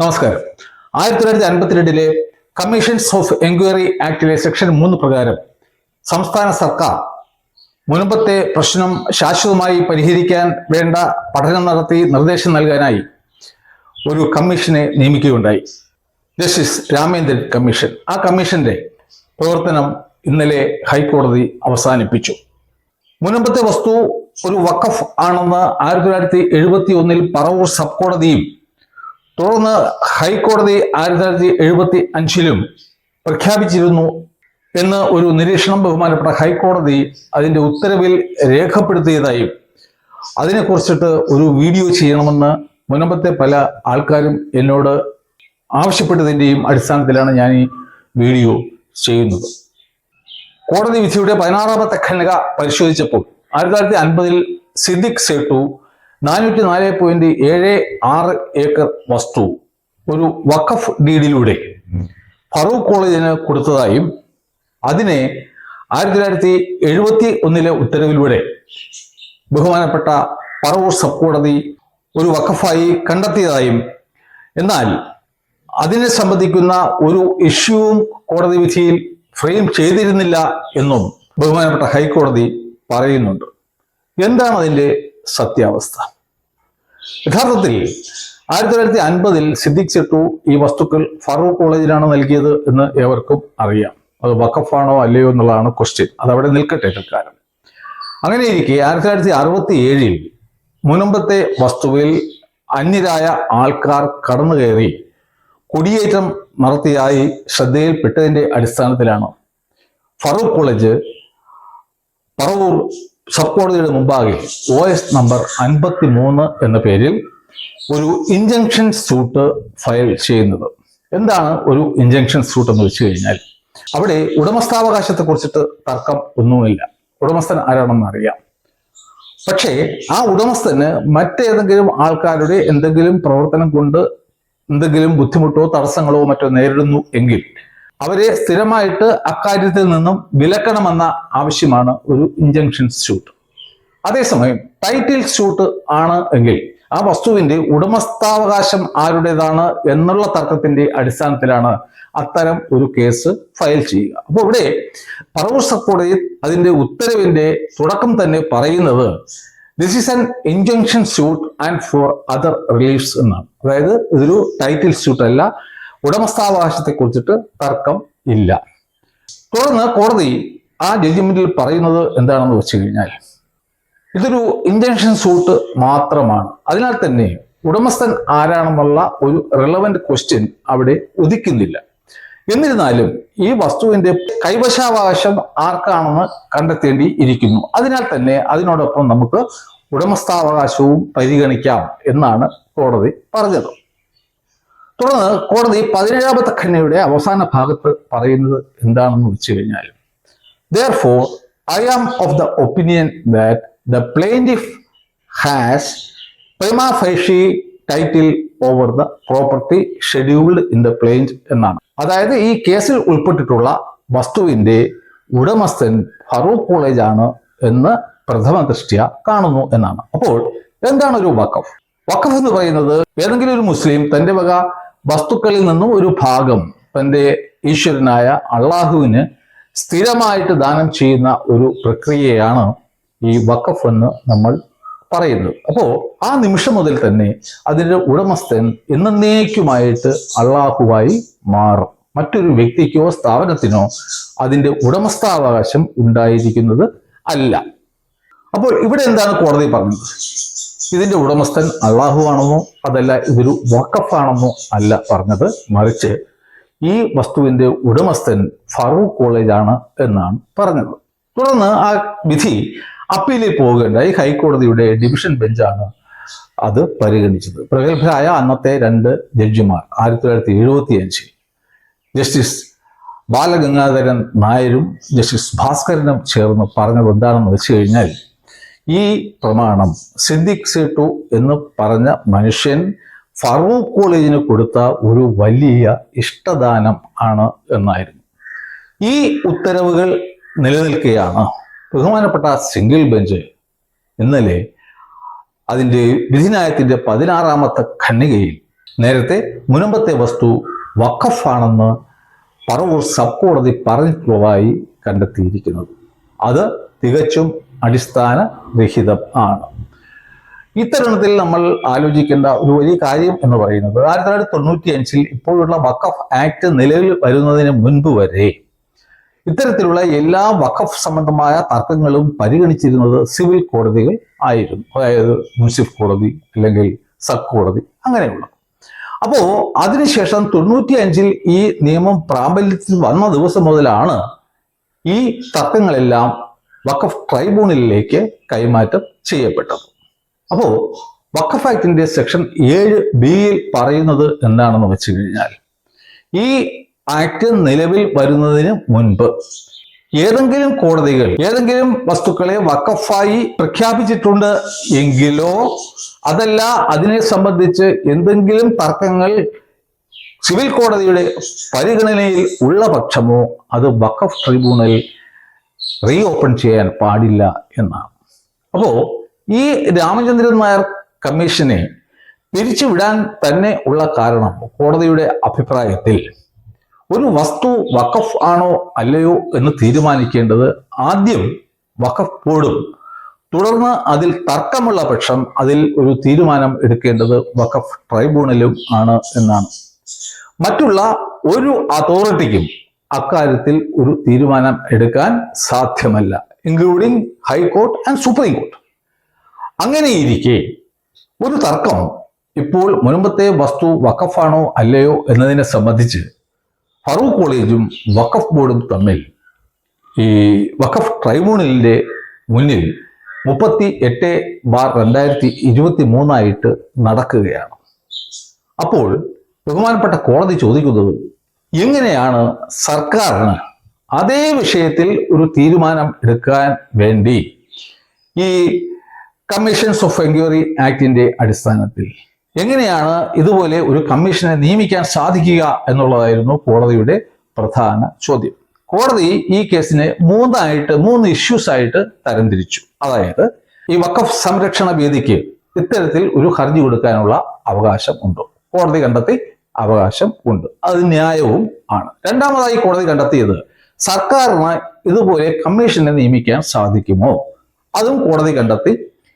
നമസ്കാരം. ആയിരത്തി തൊള്ളായിരത്തി അൻപത്തിരണ്ടിലെ കമ്മീഷൻസ് ഓഫ് എൻക്വയറി ആക്ടിലെ സെക്ഷൻ മൂന്ന് പ്രകാരം സംസ്ഥാന സർക്കാർ മുൻപത്തെ പ്രശ്നം ശാശ്വതമായി പരിഹരിക്കാൻ വേണ്ട പഠനം നടത്തി നിർദ്ദേശം നൽകാനായി ഒരു കമ്മീഷനെ നിയമിക്കുകയുണ്ടായി. ജസ്റ്റിസ് രാമേന്ദ്രൻ കമ്മീഷൻ ആ കമ്മീഷന്റെ പ്രവർത്തനം ഇന്നലെ ഹൈക്കോടതി അവസാനിപ്പിച്ചു. മുൻപത്തെ വസ്തു ഒരു വഖഫ് ആണെന്ന് ആയിരത്തി തൊള്ളായിരത്തി എഴുപത്തി ഒന്നിൽ പറവൂർ സബ് കോടതിയും തുടർന്ന് ഹൈക്കോടതി ആയിരത്തി തൊള്ളായിരത്തി എഴുപത്തി അഞ്ചിലും പ്രഖ്യാപിച്ചിരുന്നു എന്ന് ഒരു നിരീക്ഷണം ബഹുമാനപ്പെട്ട ഹൈക്കോടതി അതിന്റെ ഉത്തരവിൽ രേഖപ്പെടുത്തിയതായും അതിനെക്കുറിച്ചിട്ട് ഒരു വീഡിയോ ചെയ്യണമെന്ന് മുൻപത്തെ പല ആൾക്കാരും എന്നോട് ആവശ്യപ്പെട്ടതിന്റെയും അടിസ്ഥാനത്തിലാണ് ഞാൻ ഈ വീഡിയോ ചെയ്യുന്നത്. കോടതി വിധിയുടെ പതിനാറാമത്തെ ഖണ്ഡിക പരിശോധിച്ചപ്പോൾ ആയിരത്തി തൊള്ളായിരത്തി അൻപതിൽ സിദ്ദിഖ് സേട്ടു നാനൂറ്റി നാല് പോയിന്റ് ഏഴ് ആറ് ഏക്കർ വസ്തു ഒരു വഖഫ് ഡീഡിലൂടെ ഫറൂഖ് കോളേജിന് കൊടുത്തതായും അതിനെ ആയിരത്തി തൊള്ളായിരത്തി എഴുപത്തി ഒന്നിലെ ഉത്തരവിലൂടെ ബഹുമാനപ്പെട്ട പറവൂർ സബ് കോടതി ഒരു വഖഫായി കണ്ടെത്തിയതായും എന്നാൽ അതിനെ സംബന്ധിക്കുന്ന ഒരു ഇഷ്യൂവും കോടതി വിധിയിൽ ഫ്രെയിം ചെയ്തിരുന്നില്ല എന്നും ബഹുമാനപ്പെട്ട ഹൈക്കോടതി പറയുന്നുണ്ട്. എന്താണ് അതിന്റെ സത്യാവസ്ഥ. യഥാർത്ഥത്തിൽ ആയിരത്തി തൊള്ളായിരത്തി അൻപതിൽ സിദ്ദിഖ് ചെട്ടു ഈ വസ്തുക്കൾ ഫറൂഖ് കോളേജിലാണ് നൽകിയത് എന്ന് ഏവർക്കും അറിയാം. അത് വഖഫാണോ അല്ലയോ എന്നുള്ളതാണ് ക്വസ്റ്റ്യൻ അതവിടെ നിൽക്കട്ടെ തൽക്കാലം. അങ്ങനെ ഇരിക്കെ ആയിരത്തി തൊള്ളായിരത്തി അറുപത്തി ഏഴിൽ മുനമ്പത്തെ വസ്തുവിൽ അന്യരായ ആൾക്കാർ കടന്നു കയറി കുടിയേറ്റം നടത്തിയായി ശ്രദ്ധയിൽപ്പെട്ടതിന്റെ അടിസ്ഥാനത്തിലാണ് ഫറൂഖ് കോളേജ് പറവൂർ സബ് മുമ്പാകെ ഒ എസ് നമ്പർ അൻപത്തി മൂന്ന് എന്ന പേരിൽ ഒരു ഇഞ്ചങ്ഷൻ സൂട്ട് ഫയൽ ചെയ്യുന്നത്. എന്താണ് ഒരു ഇഞ്ചങ്ഷൻ സൂട്ട് എന്ന് വെച്ച് കഴിഞ്ഞാൽ? അവിടെ ഉടമസ്ഥാവകാശത്തെ കുറിച്ചിട്ട് തർക്കം ഒന്നുമില്ല. ഉടമസ്ഥൻ ആരാണെന്ന് അറിയാം. പക്ഷേ ആ ഉടമസ്ഥന് മറ്റേതെങ്കിലും ആൾക്കാരുടെ എന്തെങ്കിലും പ്രവർത്തനം കൊണ്ട് എന്തെങ്കിലും ബുദ്ധിമുട്ടോ തടസ്സങ്ങളോ മറ്റോ നേരിടുന്നു എങ്കിൽ അവരെ സ്ഥിരമായിട്ട് അക്കാര്യത്തിൽ നിന്നും വിലക്കണമെന്ന ആവശ്യമാണ് ഒരു ഇഞ്ചക്ഷൻ ഷൂട്ട് അതേസമയം ടൈറ്റിൽ ഷൂട്ട് ആണ് എങ്കിൽ ആ വസ്തുവിന്റെ ഉടമസ്ഥാവകാശം ആരുടേതാണ് എന്നുള്ള തർക്കത്തിന്റെ അടിസ്ഥാനത്തിലാണ് അത്തരം ഒരു കേസ് ഫയൽ ചെയ്യുക. അപ്പോൾ ഇവിടെ പറവൂർ സബ് അതിന്റെ ഉത്തരവിന്റെ തുടക്കം തന്നെ പറയുന്നത് this is an injunction suit and for other reliefs എന്നാണ്. അതായത് ഇതൊരു ടൈറ്റിൽ ഷൂട്ട് അല്ല ഉടമസ്ഥാവകാശത്തെ കുറിച്ചിട്ട് തർക്കം ഇല്ല. തുടർന്ന് കോടതി ആ ജഡ്ജ്മെന്റിൽ പറയുന്നത് എന്താണെന്ന് വെച്ച് കഴിഞ്ഞാൽ ഇതൊരു ഇന്റൻഷൻ സൂട്ട് മാത്രമാണ്. അതിനാൽ തന്നെ ഉടമസ്ഥൻ ആരാണെന്നുള്ള ഒരു റിലവന്റ് ക്വസ്റ്റ്യൻ അവിടെ ഉദിക്കുന്നില്ല. എന്നിരുന്നാലും ഈ വസ്തുവിന്റെ കൈവശാവകാശം ആർക്കാണെന്ന് കണ്ടെത്തേണ്ടി ഇരിക്കുന്നു. അതിനാൽ തന്നെ അതിനോടൊപ്പം നമുക്ക് ഉടമസ്ഥാവകാശവും പരിഗണിക്കാം എന്നാണ് കോടതി പറഞ്ഞത്. തുടർന്ന് കോടതി പതിനേഴാമത്തെ ഖന്നയുടെ അവസാന ഭാഗത്ത് പറയുന്നത് എന്താണെന്ന് വെച്ച് കഴിഞ്ഞാൽ therefore I am of the opinion that the plaintiff has prima facie title over the property scheduled in the plaint എന്നാണ്. അതായത് ഈ കേസിൽ ഉൾപ്പെട്ടിട്ടുള്ള വസ്തുവിന്റെ ഉടമസ്ഥൻ ഫറൂഖ് കോളേജ് ആണ് എന്ന് പ്രഥമ ദൃഷ്ടിയ കാണുന്നു എന്നാണ്. അപ്പോൾ എന്താണ് ഒരു വക്കഫ് വക്കഫ് എന്ന് പറയുന്നത് ഏതെങ്കിലും ഒരു മുസ്ലിം തന്റെ വക വസ്തുക്കളിൽ നിന്നും ഒരു ഭാഗം തന്റെ ഈശ്വരനായ അള്ളാഹുവിന് സ്ഥിരമായിട്ട് ദാനം ചെയ്യുന്ന ഒരു പ്രക്രിയയാണ് ഈ വഖഫ് എന്ന് നമ്മൾ പറയുന്നത്. അപ്പോൾ ആ നിമിഷം മുതൽ തന്നെ അതിന്റെ ഉടമസ്ഥൻ എന്നേക്കുമായിട്ട് അള്ളാഹുവായി മാറും. മറ്റൊരു വ്യക്തിക്കോ സ്ഥാപനത്തിനോ അതിന്റെ ഉടമസ്ഥാവകാശം ഉണ്ടായിരിക്കുന്നത് അല്ല. അപ്പോൾ ഇവിടെ എന്താണ് കോടതി പറഞ്ഞത്? ഇതിന്റെ ഉടമസ്ഥൻ അള്ളാഹു ആണെന്നോ അതല്ല ഇതൊരു വക്കഫാണെന്നോ അല്ല പറഞ്ഞത്. മറിച്ച് ഈ വസ്തുവിന്റെ ഉടമസ്ഥൻ ഫറൂഖ് കോളേജ് ആണ് എന്നാണ് പറഞ്ഞത്. തുടർന്ന് ആ വിധി അപ്പീലിൽ പോകേണ്ടായി ഹൈക്കോടതിയുടെ ഡിവിഷൻ ബെഞ്ചാണ് അത് പരിഗണിച്ചത്. പ്രഗത്ഭരായ അന്നത്തെ രണ്ട് ജഡ്ജിമാർ ആയിരത്തി തൊള്ളായിരത്തി എഴുപത്തി അഞ്ചിൽ ജസ്റ്റിസ് ബാലഗംഗാധരൻ നായരും ജസ്റ്റിസ് ഭാസ്കരനും ചേർന്ന് പറഞ്ഞത് എന്താണെന്ന് വെച്ച് കഴിഞ്ഞാൽ ഈ പ്രമാണം സിദ്ദിഖ് സേട്ടു എന്ന് പറഞ്ഞ മനുഷ്യൻ ഫറൂഖ് കോളേജിന് കൊടുത്ത ഒരു വലിയ ഇഷ്ടദാനം ആണ് എന്നായിരുന്നു. ഈ ഉത്തരവുകൾ നിലനിൽക്കുകയാണ് ബഹുമാനപ്പെട്ട സിംഗിൾ ബെഞ്ച് ഇന്നലെ അതിന്റെ വിധിന്യായത്തിന്റെ പതിനാറാമത്തെ ഖണ്ഡികയിൽ നേരത്തെ മുനമ്പത്തെ വസ്തു വഖഫാണെന്ന് പറവൂർ സബ് കോടതി പറഞ്ഞിട്ടുള്ളതായി കണ്ടെത്തിയിരിക്കുന്നത്. അത് തികച്ചും അടിസ്ഥാന രഹിതം ആണ്. ഇത്തരുണത്തിൽ നമ്മൾ ആലോചിക്കേണ്ട ഒരു വലിയ കാര്യം എന്ന് പറയുന്നത് ആയിരത്തി തൊള്ളായിരത്തി തൊണ്ണൂറ്റി അഞ്ചിൽ ഇപ്പോഴുള്ള വഖഫ് ആക്ട് നിലവിൽ വരുന്നതിന് മുൻപ് വരെ ഇത്തരത്തിലുള്ള എല്ലാ വഖഫ് സംബന്ധമായ തർക്കങ്ങളും പരിഗണിച്ചിരുന്നത് സിവിൽ കോടതികൾ ആയിരുന്നു. അതായത് മുൻസിഫ് കോടതി അല്ലെങ്കിൽ സബ് കോടതി അങ്ങനെയുള്ള. അപ്പോ അതിനുശേഷം തൊണ്ണൂറ്റി അഞ്ചിൽ ഈ നിയമം പ്രാബല്യത്തിൽ വന്ന ദിവസം മുതലാണ് ഈ തർക്കങ്ങളെല്ലാം വഖഫ് ട്രൈബ്യൂണലിലേക്ക് കൈമാറ്റം ചെയ്യപ്പെട്ടത് അപ്പോ വഖഫ് ആക്ടിന്റെ സെക്ഷൻ ഏഴ് ബിയിൽ പറയുന്നത് എന്താണെന്ന് വെച്ച് കഴിഞ്ഞാൽ ഈ ആക്ട് നിലവിൽ വരുന്നതിന് മുൻപ് ഏതെങ്കിലും കോടതികൾ ഏതെങ്കിലും വസ്തുക്കളെ വഖഫായി പ്രഖ്യാപിച്ചിട്ടുണ്ട് എങ്കിലോ അതല്ല അതിനെ സംബന്ധിച്ച് എന്തെങ്കിലും തർക്കങ്ങൾ സിവിൽ കോടതിയുടെ പരിഗണനയിൽ ഉള്ള പക്ഷമോ അത് വഖഫ് ട്രിബ്യൂണൽ റീ ഓപ്പൺ ചെയ്യാൻ പാടില്ല എന്നാണ്. അപ്പോ ഈ രാമചന്ദ്രൻ നായർ കമ്മീഷനെ പിരിച്ചുവിടാൻ തന്നെ ഉള്ള കാരണം കോടതിയുടെ അഭിപ്രായത്തിൽ ഒരു വസ്തു വഖഫ് ആണോ അല്ലയോ എന്ന് തീരുമാനിക്കേണ്ടത് ആദ്യം വഖഫ് ബോർഡും തുടർന്ന് അതിൽ തർക്കമുള്ള പക്ഷം അതിൽ ഒരു തീരുമാനം എടുക്കേണ്ടത് വഖഫ് ട്രൈബ്യൂണലും ആണ് എന്നാണ്. മറ്റുള്ള ഒരു അതോറിറ്റിക്കും അക്കാര്യത്തിൽ ഒരു തീരുമാനം എടുക്കാൻ സാധ്യമല്ല including high court and supreme court അങ്ങനെയിരിക്കെ ഒരു തർക്കം ഇപ്പോൾ മുൻപത്തെ വസ്തു വഖഫാണോ അല്ലയോ എന്നതിനെ സംബന്ധിച്ച് ഫറൂഖ് കോളേജും വഖഫ് ബോർഡും തമ്മിൽ ഈ വഖഫ് ട്രൈബ്യൂണലിന്റെ മുന്നിൽ മുപ്പത്തി എട്ട് ബാർ രണ്ടായിരത്തി ഇരുപത്തി മൂന്നായിട്ട് നടക്കുകയാണ്. അപ്പോൾ ബഹുമാനപ്പെട്ട കോടതി ചോദിക്കുന്നത് എങ്ങനെയാണ് സർക്കാരിന് അതേ വിഷയത്തിൽ ഒരു തീരുമാനം എടുക്കാൻ വേണ്ടി ഈ കമ്മീഷൻസ് ഓഫ് എൻക്വയറി ആക്ടിന്റെ അടിസ്ഥാനത്തിൽ എങ്ങനെയാണ് ഇതുപോലെ ഒരു കമ്മീഷനെ നിയമിക്കാൻ സാധിക്കുക എന്നുള്ളതായിരുന്നു കോടതിയുടെ പ്രധാന ചോദ്യം. കോടതി ഈ കേസിനെ മൂന്നായിട്ട് മൂന്ന് ഇഷ്യൂസ് ആയിട്ട് തരംതിരിച്ചു. അതായത് ഈ വക്കഫ് സംരക്ഷണ വേദിക്ക് ഇത്തരത്തിൽ ഒരു ഹർജി കൊടുക്കാനുള്ള അവകാശം ഉണ്ട്? കോടതി കണ്ടെത്തി അവകാശം ഉണ്ട്. അത് ന്യായവും ആണ്. രണ്ടാമതായി കോടതി കണ്ടെത്തിയത് സർക്കാരിന് ഇതുപോലെ കമ്മീഷനെ നിയമിക്കാൻ സാധിക്കുമോ? അതും കോടതി കണ്ടെത്തി.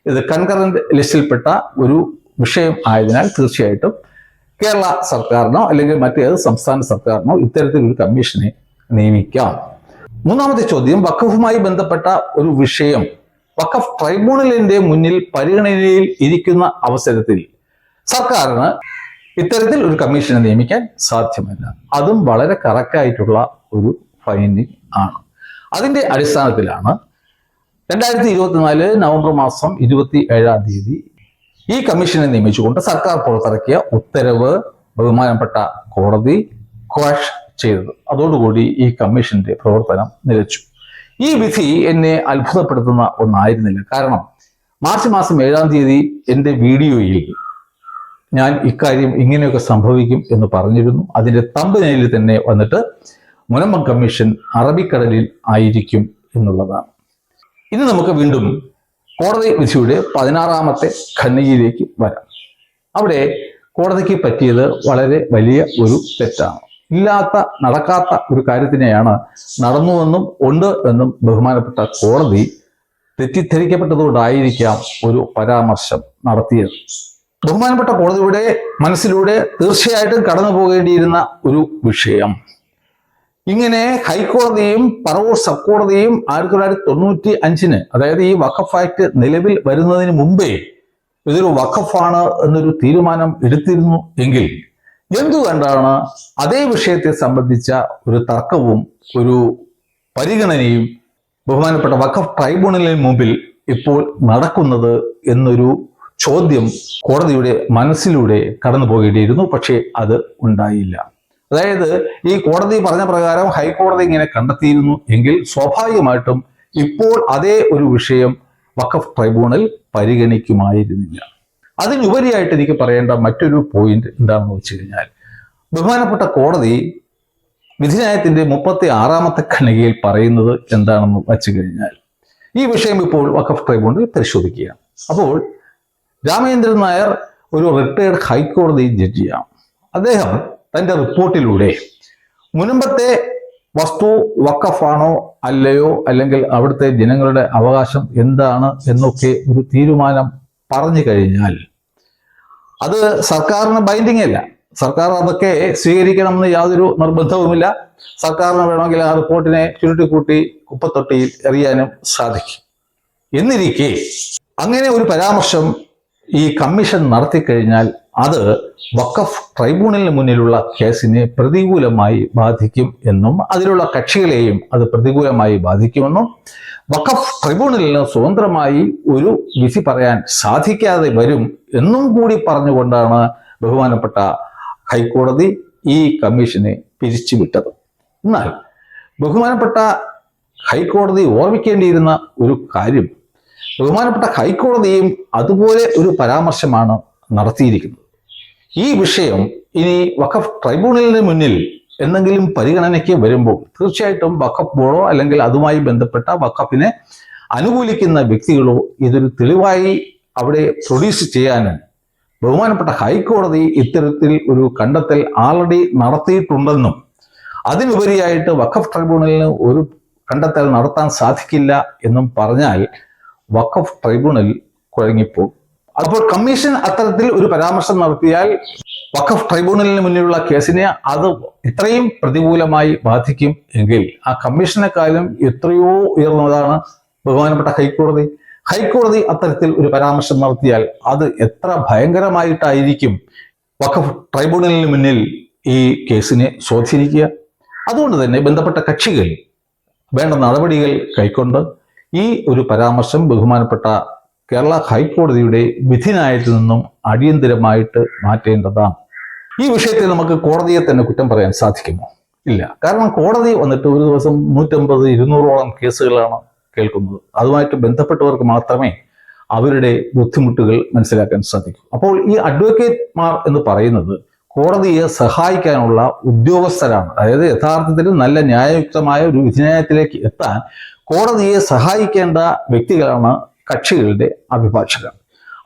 ഇത് കൺകറന്റ് ലിസ്റ്റിൽപ്പെട്ട ഒരു വിഷയം ആയതിനാൽ തീർച്ചയായിട്ടും കേരള സർക്കാരിനോ അല്ലെങ്കിൽ മറ്റേത് സംസ്ഥാന സർക്കാരിനോ ഇത്തരത്തിൽ ഒരു കമ്മീഷനെ നിയമിക്കാം. മൂന്നാമത്തെ ചോദ്യം വഖഫുമായി ബന്ധപ്പെട്ട ഒരു വിഷയം. വഖഫ് ട്രൈബ്യൂണലിന്റെ മുന്നിൽ പരിഗണനയിൽ ഇരിക്കുന്ന അവസരത്തിൽ സർക്കാരിന് ഇത്തരത്തിൽ ഒരു കമ്മീഷനെ നിയമിക്കാൻ സാധ്യമല്ല. അതും വളരെ കറക്റ്റായിട്ടുള്ള ഒരു ഫൈൻഡിങ് ആണ്. അതിന്റെ അടിസ്ഥാനത്തിലാണ് രണ്ടായിരത്തി ഇരുപത്തിനാല് നവംബർ മാസം ഇരുപത്തി ഏഴാം തീയതി ഈ കമ്മീഷനെ നിയമിച്ചുകൊണ്ട് സർക്കാർ പുറത്തിറക്കിയ ഉത്തരവ് ബഹുമാനപ്പെട്ട കോടതി ക്വാഷ് ചെയ്തത്. അതോടുകൂടി ഈ കമ്മീഷന്റെ പ്രവർത്തനം നിലച്ചു. ഈ വിധി എന്നെ അത്ഭുതപ്പെടുത്തുന്ന ഒന്നായിരുന്നില്ല. കാരണം മാർച്ച് മാസം ഏഴാം തീയതി എന്റെ വീഡിയോയിൽ ഞാൻ ഇക്കാര്യം ഇങ്ങനെയൊക്കെ സംഭവിക്കും എന്ന് പറഞ്ഞിരുന്നു. അതിന്റെ തമ്പനയിൽ തന്നെ വന്നിട്ട് മുനമ്പം കമ്മീഷൻ അറബിക്കടലിൽ ആയിരിക്കും എന്നുള്ളതാണ്. ഇനി നമുക്ക് വീണ്ടും കോടതി വിധിയുടെ പതിനാറാമത്തെ ഖണ്ഡികയിലേക്ക് വരാം. അവിടെ കോടതിക്ക് പറ്റിയത് വളരെ വലിയ ഒരു തെറ്റാണ്. ഇല്ലാത്ത നടക്കാത്ത ഒരു കാര്യത്തിനെയാണ് നടന്നുവെന്നും ഉണ്ട് എന്നും ബഹുമാനപ്പെട്ട കോടതി തെറ്റിദ്ധരിക്കപ്പെട്ടതുകൊണ്ടായിരിക്കാം ഒരു പരാമർശം നടത്തിയത്. ബഹുമാനപ്പെട്ട കോടതിയുടെ മനസ്സിലൂടെ തീർച്ചയായിട്ടും കടന്നു പോകേണ്ടിയിരുന്ന ഒരു വിഷയം. ഇങ്ങനെ ഹൈക്കോടതിയും പറവൂർ സബ് കോടതിയും ആയിരത്തി തൊള്ളായിരത്തി തൊണ്ണൂറ്റി അഞ്ചിന് അതായത് ഈ വഖഫ് ആക്ട് നിലവിൽ വരുന്നതിന് മുമ്പേ ഇതൊരു വഖഫാണ് എന്നൊരു തീരുമാനം എടുത്തിരുന്നു എങ്കിൽ എന്തുകൊണ്ടാണ് അതേ വിഷയത്തെ സംബന്ധിച്ച ഒരു തർക്കവും ഒരു പരിഗണനയും ബഹുമാനപ്പെട്ട വഖഫ് ട്രൈബ്യൂണലിന് മുമ്പിൽ ഇപ്പോൾ നടക്കുന്നത് എന്നൊരു ചോദ്യം കോടതിയുടെ മനസ്സിലൂടെ കടന്നു പോകേണ്ടിയിരുന്നു പക്ഷേ അത് ഉണ്ടായില്ല. അതായത് ഈ കോടതി പറഞ്ഞ പ്രകാരം ഹൈക്കോടതി ഇങ്ങനെ കണ്ടെത്തിയിരുന്നു എങ്കിൽ സ്വാഭാവികമായിട്ടും ഇപ്പോൾ അതേ ഒരു വിഷയം വഖഫ് ട്രൈബ്യൂണൽ പരിഗണിക്കുമായിരുന്നില്ല. അതിനുപരിയായിട്ട് എനിക്ക് പറയേണ്ട മറ്റൊരു പോയിന്റ് എന്താണെന്ന് വെച്ച് കഴിഞ്ഞാൽ ബഹുമാനപ്പെട്ട കോടതി വിധിന്യായത്തിന്റെ മുപ്പത്തി ആറാമത്തെ ഖണ്ഡികയിൽ പറയുന്നത് എന്താണെന്ന് വെച്ച് കഴിഞ്ഞാൽ ഈ വിഷയം ഇപ്പോൾ വഖഫ് ട്രൈബ്യൂണൽ പരിശോധിക്കുകയാണ്. അപ്പോൾ രാമചന്ദ്രൻ നായർ ഒരു റിട്ടയർഡ് ഹൈക്കോടതി ജഡ്ജിയാണ് അദ്ദേഹം തന്റെ റിപ്പോർട്ടിലൂടെ മുനമ്പത്തെ വസ്തു വക്കഫാണോ അല്ലയോ അല്ലെങ്കിൽ അവിടുത്തെ ജനങ്ങളുടെ അവകാശം എന്താണ് എന്നൊക്കെ ഒരു തീരുമാനം പറഞ്ഞു കഴിഞ്ഞാൽ അത് സർക്കാരിന് ബൈൻഡിങ് അല്ല. സർക്കാർ അതൊക്കെ സ്വീകരിക്കണമെന്ന് യാതൊരു നിർബന്ധവുമില്ല. സർക്കാരിന് വേണമെങ്കിൽ ആ റിപ്പോർട്ടിനെ ചുരുട്ടിക്കൂട്ടി കുപ്പത്തൊട്ടിയിൽ എറിയാനും സാധിക്കും. എന്നിരിക്കെ അങ്ങനെ ഒരു പരാമർശം ഈ കമ്മീഷൻ നടത്തിക്കഴിഞ്ഞാൽ അത് വഖഫ് ട്രൈബ്യൂണലിന് മുന്നിലുള്ള കേസിനെ പ്രതികൂലമായി ബാധിക്കും എന്നും അതിലുള്ള കക്ഷികളെയും അത് പ്രതികൂലമായി ബാധിക്കുമെന്നും വഖഫ് ട്രൈബ്യൂണലിന് സ്വതന്ത്രമായി ഒരു വിധി പറയാൻ സാധിക്കാതെ വരും എന്നും കൂടി പറഞ്ഞുകൊണ്ടാണ് ബഹുമാനപ്പെട്ട ഹൈക്കോടതി ഈ കമ്മീഷനെ പിരിച്ചുവിട്ടത്. എന്നാൽ ബഹുമാനപ്പെട്ട ഹൈക്കോടതി ഓർമ്മിക്കേണ്ടിയിരുന്ന ഒരു കാര്യം ബഹുമാനപ്പെട്ട ഹൈക്കോടതിയും അതുപോലെ ഒരു പരാമർശമാണ് നടത്തിയിരിക്കുന്നത്. ഈ വിഷയം ഇനി വഖഫ് ട്രൈബ്യൂണലിന് മുന്നിൽ എന്തെങ്കിലും പരിഗണനയ്ക്ക് വരുമ്പോൾ തീർച്ചയായിട്ടും വഖഫ് ബോർഡോ അല്ലെങ്കിൽ അതുമായി ബന്ധപ്പെട്ട വഖഫിനെ അനുകൂലിക്കുന്ന വ്യക്തികളോ ഇതൊരു തെളിവായി അവിടെ പ്രൊഡ്യൂസ് ചെയ്യാനും ബഹുമാനപ്പെട്ട ഹൈക്കോടതി ഇത്തരത്തിൽ ഒരു കണ്ടെത്തൽ ആൾറെഡി നടത്തിയിട്ടുണ്ടെന്നും അതിനുപരിയായിട്ട് വഖഫ് ട്രൈബ്യൂണലിന് ഒരു കണ്ടെത്തൽ നടത്താൻ സാധിക്കില്ല എന്നും പറഞ്ഞാൽ വഖഫ് ട്രൈബ്യൂണൽ കുഴങ്ങിപ്പോൾ അപ്പോൾ കമ്മീഷൻ അത്തരത്തിൽ ഒരു പരാമർശം നടത്തിയാൽ വഖഫ് ട്രൈബ്യൂണലിന് മുന്നിലുള്ള കേസിനെ അത് ഇത്രയും പ്രതികൂലമായി ബാധിക്കും എങ്കിൽ ആ കമ്മീഷനെക്കാളും എത്രയോ ഉയർന്നതാണ് ബഹുമാനപ്പെട്ട ഹൈക്കോടതി. ഹൈക്കോടതി അത്തരത്തിൽ ഒരു പരാമർശം നടത്തിയാൽ അത് എത്ര ഭയങ്കരമായിട്ടായിരിക്കും വഖഫ് ട്രൈബ്യൂണലിന് മുന്നിൽ ഈ കേസിനെ സ്വാധീനിക്കുക? അതുകൊണ്ട് തന്നെ ബന്ധപ്പെട്ട കക്ഷികൾ വേണ്ട നടപടികൾ കൈക്കൊണ്ട് ഈ ഒരു പരാമർശം ബഹുമാനപ്പെട്ട കേരള ഹൈക്കോടതിയുടെ വിധിനായത്തിൽ നിന്നും അടിയന്തിരമായിട്ട് മാറ്റേണ്ടതാണ്. ഈ വിഷയത്തിൽ നമുക്ക് കോടതിയെ തന്നെ കുറ്റം പറയാൻ സാധിക്കുമോ? ഇല്ല. കാരണം കോടതി വന്നിട്ട് ഒരു ദിവസം നൂറ്റമ്പത് ഇരുന്നൂറോളം കേസുകളാണ് കേൾക്കുന്നത്. അതുമായിട്ട് ബന്ധപ്പെട്ടവർക്ക് മാത്രമേ അവരുടെ ബുദ്ധിമുട്ടുകൾ മനസ്സിലാക്കാൻ സാധിക്കൂ. അപ്പോൾ ഈ അഡ്വക്കേറ്റ്മാർ എന്ന് പറയുന്നത് കോടതിയെ സഹായിക്കാനുള്ള ഉദ്യോഗസ്ഥരാണ്. അതായത് യഥാർത്ഥത്തിൽ നല്ല ന്യായയുക്തമായ ഒരു വിധിന്യായത്തിലേക്ക് എത്താൻ കോടതിയെ സഹായിക്കേണ്ട വ്യക്തികളാണ് കക്ഷികളുടെ അഭിഭാഷകർ.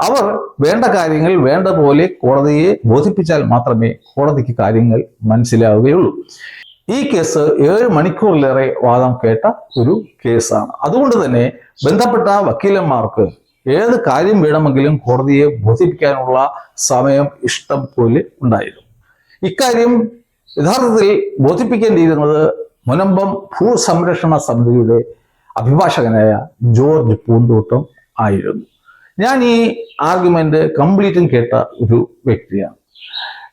അവർ വേണ്ട കാര്യങ്ങൾ വേണ്ട പോലെ കോടതിയെ ബോധിപ്പിച്ചാൽ മാത്രമേ കോടതിക്ക് കാര്യങ്ങൾ മനസ്സിലാവുകയുള്ളൂ. ഈ കേസ് ഏഴ് മണിക്കൂറിലേറെ വാദം കേട്ട ഒരു കേസാണ്. അതുകൊണ്ട് തന്നെ ബന്ധപ്പെട്ട വക്കീലന്മാർക്ക് ഏത് കാര്യം വേണമെങ്കിലും കോടതിയെ ബോധിപ്പിക്കാനുള്ള സമയം ഇഷ്ടം പോലെ ഉണ്ടായിരുന്നു. ഇക്കാര്യം യഥാർത്ഥത്തിൽ ബോധിപ്പിക്കേണ്ടിയിരുന്നത് മുനമ്പം ഭൂസംരക്ഷണ സമിതിയുടെ അഭിഭാഷകനായ ജോർജ് പൂന്തോട്ടം ആയിരുന്നു. ഞാൻ ഈ ആർഗ്യുമെന്റ് കംപ്ലീറ്റും കേട്ട ഒരു വ്യക്തിയാണ്.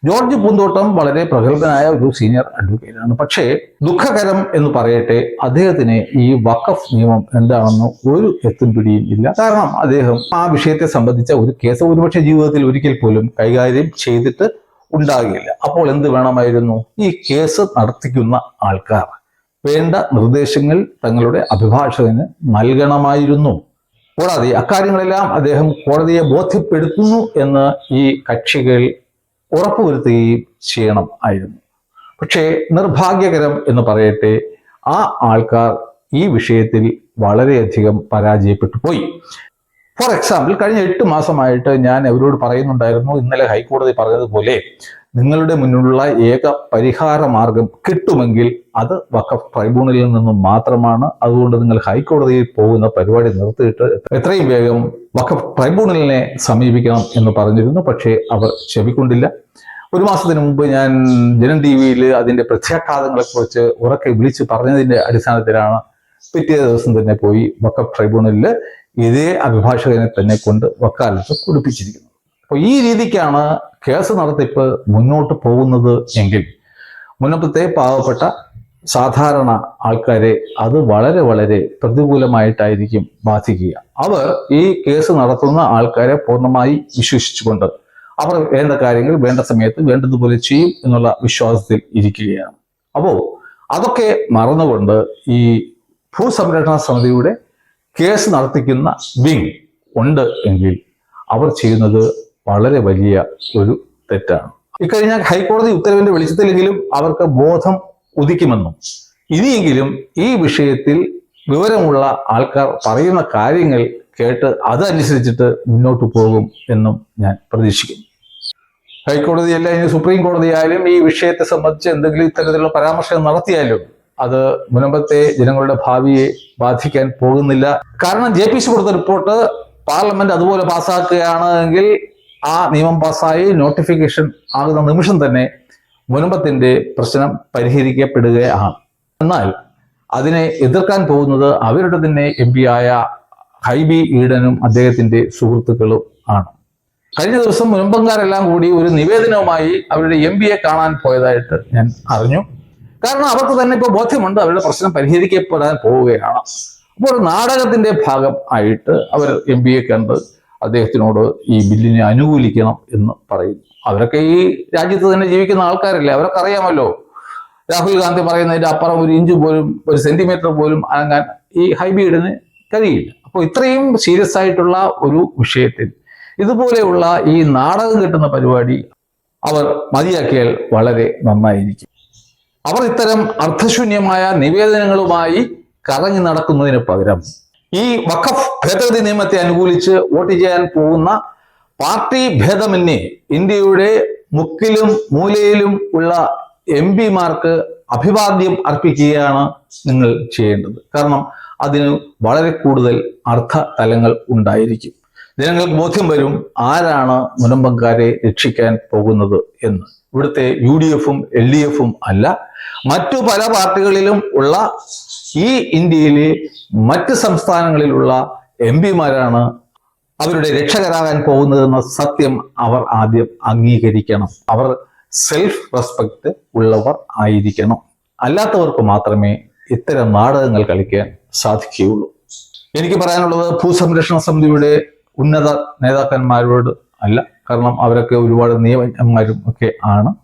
ജോർജ് പൂന്തോട്ടം വളരെ പ്രഗത്ഭനായ ഒരു സീനിയർ അഡ്വക്കേറ്റ് ആണ്. പക്ഷേ ദുഃഖകരം എന്ന് പറയട്ടെ അദ്ദേഹത്തിന് ഈ വഖഫ് നിയമം എന്താണെന്ന് ഒരു എത്തും പിടിയും ഇല്ല. കാരണം അദ്ദേഹം ആ വിഷയത്തെ സംബന്ധിച്ച ഒരു കേസ് ഒരുപക്ഷെ ജീവിതത്തിൽ ഒരിക്കൽ പോലും കൈകാര്യം ചെയ്തിട്ട് ഉണ്ടാകില്ല. അപ്പോൾ എന്ത് വേണമായിരുന്നു? ഈ കേസ് നടത്തിക്കുന്ന ആൾക്കാർ. വേണ്ട നിർദ്ദേശങ്ങൾ തങ്ങളുടെ അഭിഭാഷകന് നൽകണമായിരുന്നു. കൂടാതെ അക്കാര്യങ്ങളെല്ലാം അദ്ദേഹം കോടതിയെ ബോധ്യപ്പെടുത്തുന്നു എന്ന് ഈ കക്ഷികൾ ഉറപ്പുവരുത്തുകയും ചെയ്യണം ആയിരുന്നു. പക്ഷേ നിർഭാഗ്യകരം എന്ന് പറയട്ടെ ആ ആൾക്കാർ ഈ വിഷയത്തിൽ വളരെയധികം പരാജയപ്പെട്ടു പോയി. ഫോർ എക്സാമ്പിൾ കഴിഞ്ഞ എട്ട് മാസമായിട്ട് ഞാൻ അവരോട് പറയുന്നുണ്ടായിരുന്നു ഇന്നലെ ഹൈക്കോടതി പറഞ്ഞതുപോലെ നിങ്ങളുടെ മുന്നിലുള്ള ഏക പരിഹാര മാർഗം കിട്ടുമെങ്കിൽ അത് വഖഫ് ട്രൈബ്യൂണലിൽ നിന്നും മാത്രമാണ്. അതുകൊണ്ട് നിങ്ങൾ ഹൈക്കോടതിയിൽ പോകുന്ന പരിപാടി നിർത്തിയിട്ട് എത്രയും വേഗം വഖഫ് ട്രൈബ്യൂണലിനെ സമീപിക്കണം എന്ന് പറഞ്ഞിരുന്നു. പക്ഷേ അവർ ചെവിക്കൊണ്ടില്ല. ഒരു മാസത്തിന് മുമ്പ് ഞാൻ ജനം ടി വിയിൽ അതിന്റെ പ്രത്യാഘാതങ്ങളെക്കുറിച്ച് ഉറക്കെ വിളിച്ച് പറഞ്ഞതിന്റെ അടിസ്ഥാനത്തിലാണ് പിറ്റേ ദിവസം തന്നെ പോയി വക്കഫ് ട്രൈബ്യൂണലിൽ ഇതേ അഭിഭാഷകനെ തന്നെ കൊണ്ട് വക്കാലത്ത് കുടിപ്പിച്ചിരിക്കുന്നത്. അപ്പോൾ ഈ രീതിക്കാണ് കേസ് നടത്തിപ്പ് മുന്നോട്ട് പോകുന്നത് എങ്കിൽ മുന്നപ്പത്തെ പാവപ്പെട്ട സാധാരണ ആൾക്കാരെ അത് വളരെ വളരെ പ്രതികൂലമായിട്ടായിരിക്കും ബാധിക്കുക. അവർ ഈ കേസ് നടത്തുന്ന ആൾക്കാരെ പൂർണമായി വിശ്വസിച്ചുകൊണ്ട് അവർ വേണ്ട കാര്യങ്ങൾ വേണ്ട സമയത്ത് വേണ്ടതുപോലെ ചെയ്യും എന്നുള്ള വിശ്വാസത്തിൽ ഇരിക്കുകയാണ്. അപ്പോൾ അതൊക്കെ മറന്നുകൊണ്ട് ഈ ഭൂസംരക്ഷണ സമിതിയുടെ കേസ് നടത്തിക്കുന്ന വിങ് ഉണ്ട് എങ്കിൽ അവർ ചെയ്യുന്നത് വളരെ വലിയ ഒരു തെറ്റാണ്. ഇക്കഴിഞ്ഞ ഹൈക്കോടതി ഉത്തരവിന്റെ വെളിച്ചത്തിലെങ്കിലും അവർക്ക് ബോധം ഉദിക്കുമെന്നും ഇനിയെങ്കിലും ഈ വിഷയത്തിൽ വിവരമുള്ള ആൾക്കാർ പറയുന്ന കാര്യങ്ങൾ കേട്ട് അതനുസരിച്ചിട്ട് മുന്നോട്ട് പോകും എന്നും ഞാൻ പ്രതീക്ഷിക്കുന്നു. ഹൈക്കോടതിയല്ല ഇനി സുപ്രീം കോടതി ആയാലും ഈ വിഷയത്തെ സംബന്ധിച്ച് എന്തെങ്കിലും ഇത്തരത്തിലുള്ള പരാമർശം നടത്തിയാലും അത് മുനമ്പത്തെ ജനങ്ങളുടെ ഭാവിയെ ബാധിക്കാൻ പോകുന്നില്ല. കാരണം ജെ പി സി കൊടുത്ത റിപ്പോർട്ട് പാർലമെന്റ് അതുപോലെ പാസ്സാക്കുകയാണ് എങ്കിൽ ആ നിയമം പാസ്സായി നോട്ടിഫിക്കേഷൻ ആകുന്ന നിമിഷം തന്നെ മുനമ്പത്തിന്റെ പ്രശ്നം പരിഹരിക്കപ്പെടുകയാണ്. എന്നാൽ അതിനെ എതിർക്കാൻ പോകുന്നത് അവരുടെ തന്നെ എം ആയ ഹൈബി ഈഡനും അദ്ദേഹത്തിന്റെ സുഹൃത്തുക്കളും ആണ്. കഴിഞ്ഞ ദിവസം മുൻപങ്കാരെല്ലാം കൂടി ഒരു നിവേദനവുമായി അവരുടെ എം പിയെ കാണാൻ പോയതായിട്ട് ഞാൻ അറിഞ്ഞു. കാരണം അവർക്ക് തന്നെ ഇപ്പോൾ ബോധ്യമുണ്ട് അവരുടെ പ്രശ്നം പരിഹരിക്കപ്പെടാൻ പോവുകയാണ്. അപ്പോൾ ഒരു നാടകത്തിന്റെ ഭാഗം ആയിട്ട് അവർ എം പിയെ കണ്ട് അദ്ദേഹത്തിനോട് ഈ ബില്ലിനെ അനുകൂലിക്കണം എന്ന് പറയുന്നു. അവരൊക്കെ ഈ രാജ്യത്ത് തന്നെ ജീവിക്കുന്ന ആൾക്കാരല്ലേ? അവരൊക്കെ അറിയാമല്ലോ. രാഹുൽ ഗാന്ധി പറയുന്നതിന്റെ അപ്പുറം ഒരു ഇഞ്ച് പോലും ഒരു സെന്റിമീറ്റർ പോലും അനങ്ങാൻ ഈ ഹൈബീഡിന് കഴിയില്ല. അപ്പോൾ ഇത്രയും സീരിയസ് ആയിട്ടുള്ള ഒരു വിഷയത്തിൽ ഇതുപോലെയുള്ള ഈ നാടകം കിട്ടുന്ന പരിപാടി അവർ മതിയാക്കിയാൽ വളരെ നന്നായിരിക്കും. അവർ ഇത്തരം അർത്ഥശൂന്യമായ നിവേദനങ്ങളുമായി കറങ്ങി നടക്കുന്നതിന് പകരം ഈ വഖഫ് ഭേദഗതി നിയമത്തെ അനുകൂലിച്ച് വോട്ട് ചെയ്യാൻ പോകുന്ന പാർട്ടി ഭേദമന്യേ ഇന്ത്യയുടെ മുക്കിലും മൂലയിലും ഉള്ള എം പിമാർക്ക് അഭിവാദ്യം അർപ്പിക്കുകയാണ് നിങ്ങൾ ചെയ്യേണ്ടത്. കാരണം അതിന് വളരെ കൂടുതൽ അർത്ഥ തലങ്ങൾ ഉണ്ടായിരിക്കും. ജനങ്ങൾക്ക് ബോധ്യം വരും ആരാണ് മുനമ്പങ്കാരെ രക്ഷിക്കാൻ പോകുന്നത് എന്ന്. ഇവിടുത്തെ യു ഡി എഫും എൽ ഡി എഫും അല്ല മറ്റു പല പാർട്ടികളിലും ഉള്ള ഈ ഇന്ത്യയിലെ മറ്റ് സംസ്ഥാനങ്ങളിലുള്ള എം പിമാരാണ് അവരുടെ രക്ഷകരാകാൻ പോകുന്നതെന്ന സത്യം അവർ ആദ്യം അംഗീകരിക്കണം. അവർ സെൽഫ് റെസ്പെക്ട് ഉള്ളവർ ആയിരിക്കണം. അല്ലാത്തവർക്ക് മാത്രമേ ഇത്തരം നാടകങ്ങൾ കളിക്കാൻ സാധിക്കുകയുള്ളൂ. എനിക്ക് പറയാനുള്ളത് ഭൂസംരക്ഷണ സമിതിയുടെ ഉന്നത നേതാക്കന്മാരോട് അല്ല കാരണം അവരൊക്കെ ഒരുപാട് നിയമജ്ഞന്മാരും ഒക്കെ ആണ്.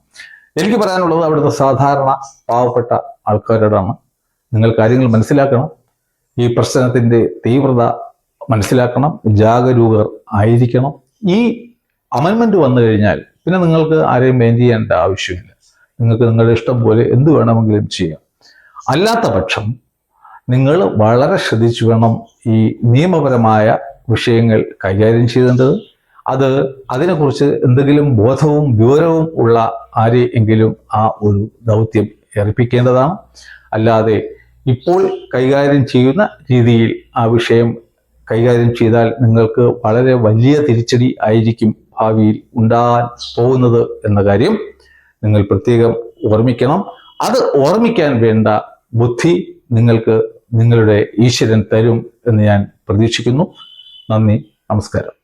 എനിക്ക് പറയാനുള്ളത് അവിടുത്തെ സാധാരണ പാവപ്പെട്ട ആൾക്കാരോടാണ്. നിങ്ങൾ കാര്യങ്ങൾ മനസ്സിലാക്കണം. ഈ പ്രശ്നത്തിന്റെ തീവ്രത മനസ്സിലാക്കണം. ജാഗരൂകർ ആയിരിക്കണം. ഈ അമൻമെന്റ് വന്നു കഴിഞ്ഞാൽ പിന്നെ നിങ്ങൾക്ക് ആരെയും മെയിൻ ചെയ്യേണ്ട ആവശ്യമില്ല. നിങ്ങൾക്ക് നിങ്ങളുടെ ഇഷ്ടം പോലെ എന്ത് വേണമെങ്കിലും ചെയ്യാം. അല്ലാത്ത പക്ഷം നിങ്ങൾ വളരെ ശ്രദ്ധിച്ചു വേണം ഈ നിയമപരമായ വിഷയങ്ങൾ കൈകാര്യം ചെയ്യേണ്ടത്. അത് അതിനെക്കുറിച്ച് എന്തെങ്കിലും ബോധവും വിവരവും ഉള്ള ആരെയെങ്കിലും ആ ഒരു ദൗത്യം ഏർപ്പിക്കേണ്ടതാണ്. അല്ലാതെ ഇപ്പോൾ കൈകാര്യം ചെയ്യുന്ന രീതിയിൽ ആ വിഷയം കൈകാര്യം ചെയ്താൽ നിങ്ങൾക്ക് വളരെ വലിയ തിരിച്ചടി ആയിരിക്കും ഭാവിയിൽ ഉണ്ടാകാൻ പോകുന്നത് എന്ന കാര്യം നിങ്ങൾ പ്രത്യേകം ഓർമ്മിക്കണം. അത് ഓർമ്മിക്കാൻ വേണ്ട ബുദ്ധി നിങ്ങൾക്ക് നിങ്ങളുടെ ഈശ്വരൻ തരും എന്ന് ഞാൻ പ്രതീക്ഷിക്കുന്നു. നന്ദി നമസ്കാരം.